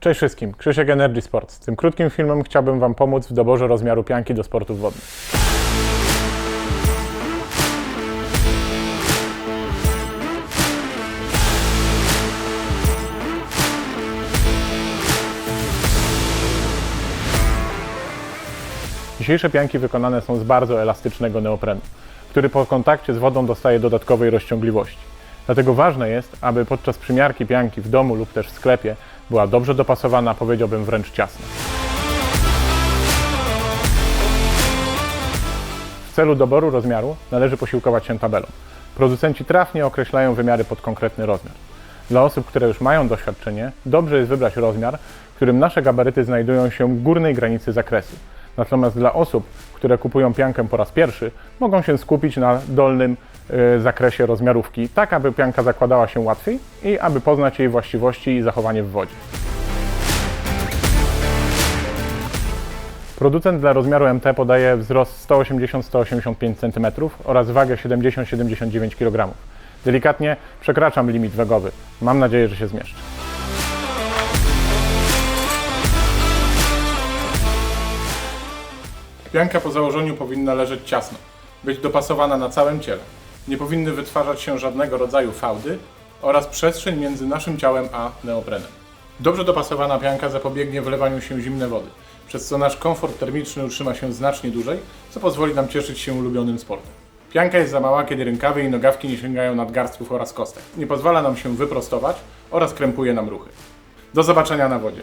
Cześć wszystkim, Krzysiek Energy Sports. Tym krótkim filmem chciałbym Wam pomóc w doborze rozmiaru pianki do sportów wodnych. Dzisiejsze pianki wykonane są z bardzo elastycznego neoprenu, który po kontakcie z wodą dostaje dodatkowej rozciągliwości. Dlatego ważne jest, aby podczas przymiarki pianki w domu lub też w sklepie była dobrze dopasowana, powiedziałbym wręcz ciasna. W celu doboru rozmiaru należy posiłkować się tabelą. Producenci trafnie określają wymiary pod konkretny rozmiar. Dla osób, które już mają doświadczenie, dobrze jest wybrać rozmiar, w którym nasze gabaryty znajdują się w górnej granicy zakresu. Natomiast dla osób, które kupują piankę po raz pierwszy, mogą się skupić na dolnym y, zakresie rozmiarówki, tak aby pianka zakładała się łatwiej i aby poznać jej właściwości i zachowanie w wodzie. Producent dla rozmiaru MT podaje wzrost 180-185 cm oraz wagę 70-79 kg. Delikatnie przekraczam limit wagowy. Mam nadzieję, że się zmieszczę. Pianka po założeniu powinna leżeć ciasno, być dopasowana na całym ciele. Nie powinny wytwarzać się żadnego rodzaju fałdy oraz przestrzeń między naszym ciałem a neoprenem. Dobrze dopasowana pianka zapobiegnie wlewaniu się zimnej wody, przez co nasz komfort termiczny utrzyma się znacznie dłużej, co pozwoli nam cieszyć się ulubionym sportem. Pianka jest za mała, kiedy rękawy i nogawki nie sięgają nadgarstków oraz kostek. Nie pozwala nam się wyprostować oraz krępuje nam ruchy. Do zobaczenia na wodzie.